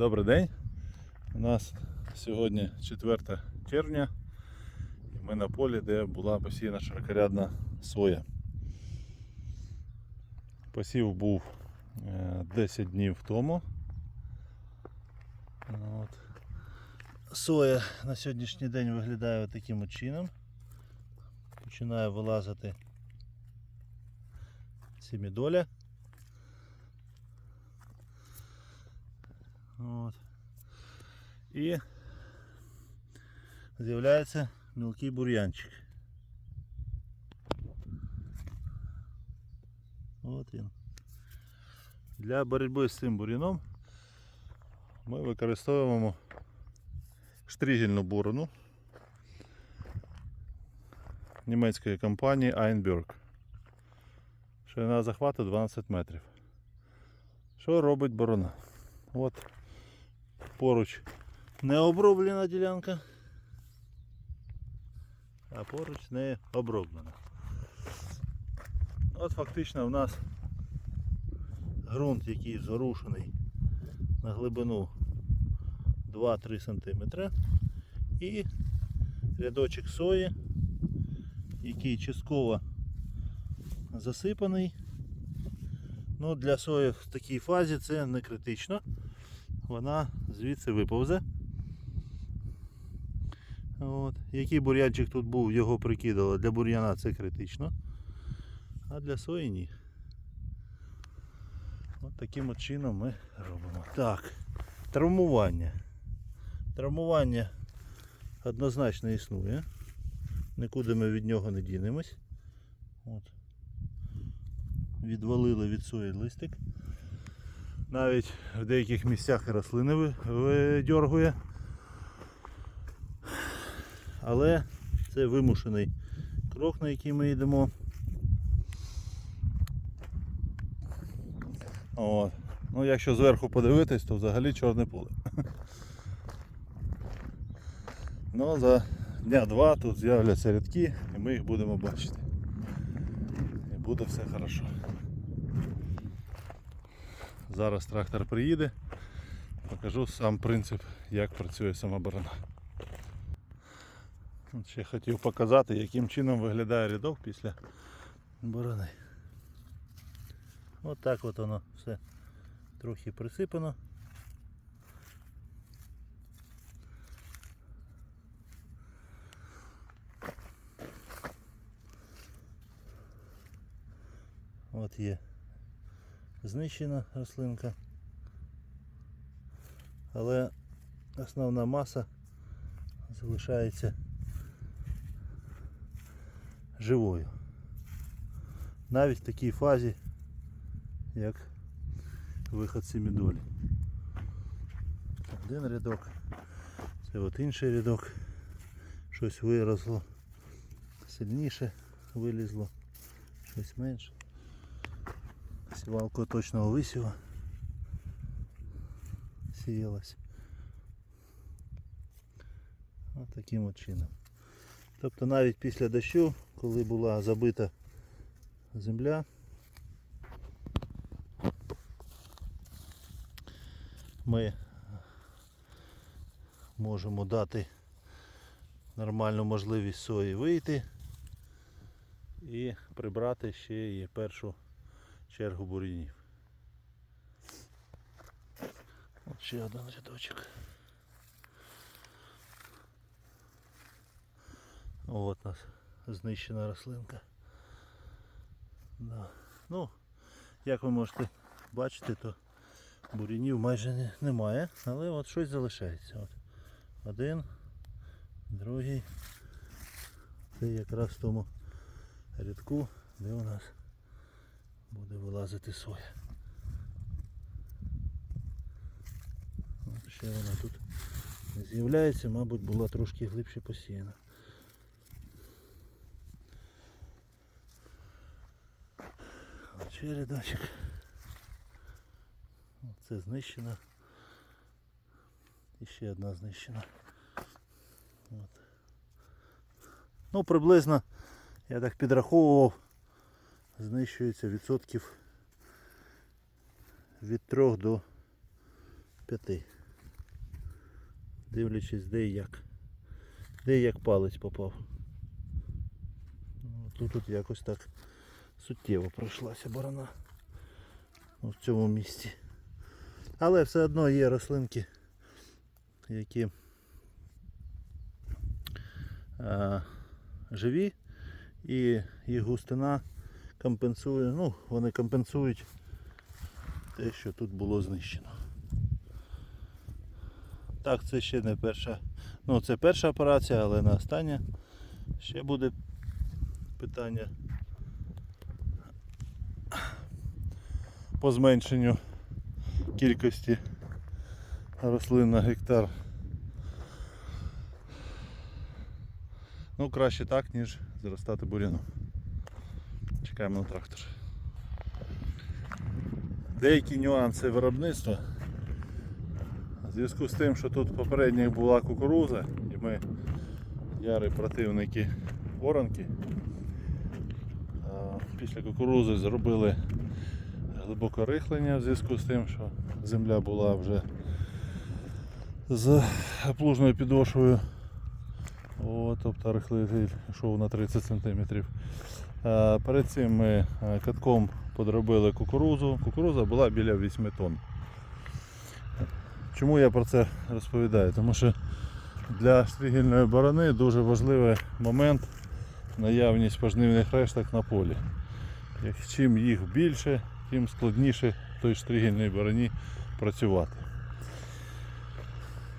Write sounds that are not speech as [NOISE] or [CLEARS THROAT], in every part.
Добрий день. У нас сьогодні 4 червня. І ми на полі, де була посіяна широкорядна соя. Посів був е, 10 днів тому. От. Соя на сьогоднішній день виглядає таким чином. Починає вилазити сімідоля. От. І з'являється мілкий бур'янчик. От він. Для боротьби з цим бур'яном ми використовуємо штригельну борону німецької компанії Einberg. Ширина захвату 12 метрів. Що робить борона? От поруч не оброблена ділянка, а поруч не оброблена. От фактично в нас ґрунт, який зарушений на глибину 2-3 см і рядочок сої, який частково засипаний. Ну, для сої в такій фазі це не критично. Вона звідси виповзе. От. Який бур'янчик тут був, його прикидало. Для бур'яна це критично. А для сої ні. От таким от чином ми робимо. Так, травмування. Травмування однозначно існує. Нікуди ми від нього не дінемось. От. Відвалили від сої листик. Навіть в деяких місцях рослини ви- видьоргує. Але це вимушений крок, на який ми йдемо. От. Ну, якщо зверху подивитись, то взагалі чорне поле. [LAUGHS] Ну, за дня два тут з'являться рядки і ми їх будемо бачити. І буде все хорошо. Зараз трактор приїде, покажу сам принцип, як працює самоборона. От Ще хотів показати, яким чином виглядає рядок після борони. От так от воно все трохи присипано. От є знищена рослинка. Але основна маса залишається живою. Навіть в такій фазі, як виход семідолі. Один рядок, це от інший рядок. Щось виросло сильніше вилізло, щось менше. Сівалкою точного висіва сіялась. Ось таким от чином. Тобто навіть після дощу, коли була забита земля, ми можемо дати нормальну можливість сої вийти і прибрати ще і першу чергу бур'янів. От ще один рядочок. От нас знищена рослинка. Да. Ну, як ви можете бачити, то бур'янів майже не, немає, але от щось залишається. От. Один, другий. Це якраз в тому рядку, де у нас буде вилазити соя. От ще вона тут не з'являється, мабуть, була трошки глибше посіяна. От Це знищена. І ще одна знищена. От. Ну, приблизно, я так підраховував, знищується відсотків від 3 до 5. Дивлячись де і як. Де і як палець попав. Ну, Тут, тут якось так суттєво пройшлася борона. Ну, в цьому місці. Але все одно є рослинки, які а, живі і їх густина компенсує, ну, вони компенсують те, що тут було знищено. Так, це ще не перша. Ну, це перша операція, але на остання ще буде питання по зменшенню кількості рослин на гектар. Ну, краще так, ніж зростати буряном. Чекаємо на трактор. Деякі нюанси виробництва. В зв'язку з тим, що тут попередньо була кукуруза, і ми ярі противники оранки. Після кукурузи зробили глибоке рихлення в зв'язку з тим, що земля була вже з плужною підошвою. О, тобто рихлитель йшов на 30 см. А Перед цим ми е, катком подробили кукурузу. Кукуруза була біля 8 тонн. Чому я про це розповідаю? Тому що для стригільної борони дуже важливий момент наявність пожнивних решток на полі. Чим їх більше, тим складніше той стригільній бороні працювати.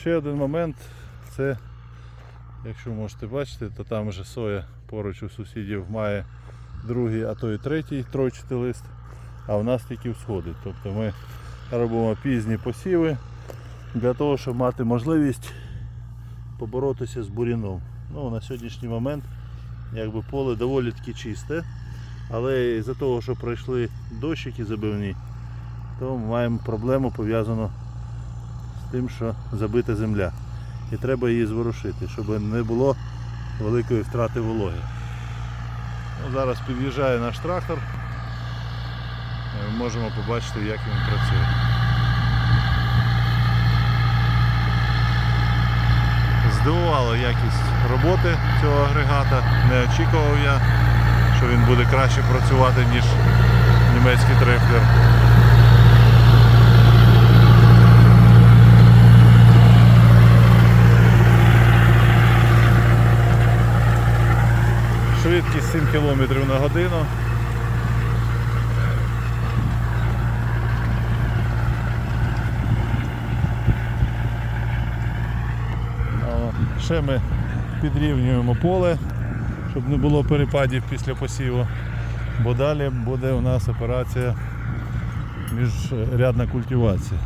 Ще один момент це, якщо можете бачити, то там вже соя поруч у сусідів має другий, а то і третій тройчатий лист, а в нас тільки всходить. Тобто ми робимо пізні посіви для того, щоб мати можливість поборотися з буряном. Ну, на сьогоднішній момент якби поле доволі таки чисте, але із-за того, що пройшли дощики забивні, то маємо проблему пов'язану з тим, що забита земля. І треба її зворушити, щоб не було великої втрати вологи. Ну, зараз під'їжджає наш трактор. І Ми можемо побачити, як він працює. Здивувала якість роботи цього агрегата. Не очікував я, що він буде краще працювати, ніж німецький трефлер. Швидкість 7 км на годину. Ще ми підрівнюємо поле, щоб не було перепадів після посіву. Бо далі буде у нас операція міжрядна культивація.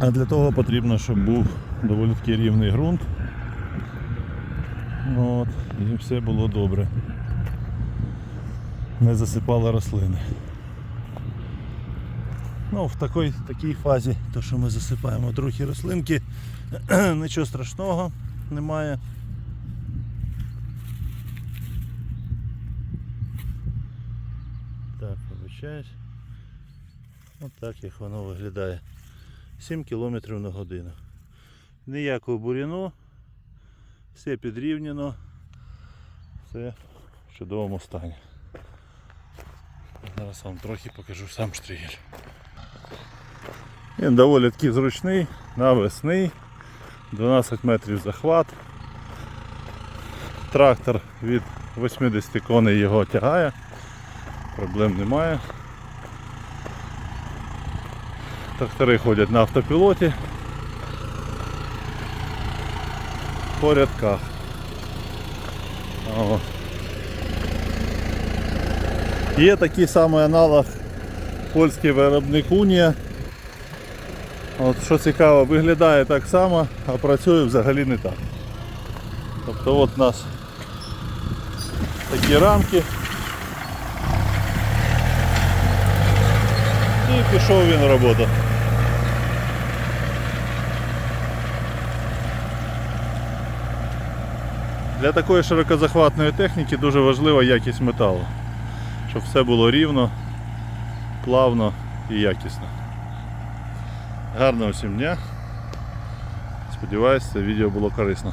А для того потрібно, щоб був доволі таки рівний ґрунт. От, і все було добре. Не засипало рослини. Ну, в такій, такій фазі, то що ми засипаємо трохи рослинки, [CLEARS THROAT] нічого страшного немає. Так, вибачаюсь. Ось так як воно виглядає. 7 км на годину. Ніякого буряну, все підрівняно, все в чудовому стані. Зараз вам трохи покажу сам штригель. Він доволі таки зручний, навесний, 12 метрів захват. Трактор від 80 коней його тягає, проблем немає. Трактори ходять на автопілоті по рядках. Є такий самий аналог польський виробник Унія. От, що цікаво, виглядає так само, а працює взагалі не так. Тобто от у нас такі рамки. І пішов він в Для такої широкозахватної техніки дуже важлива якість металу, щоб все було рівно, плавно і якісно. Гарного всім дня. Сподіваюсь, це відео було корисно.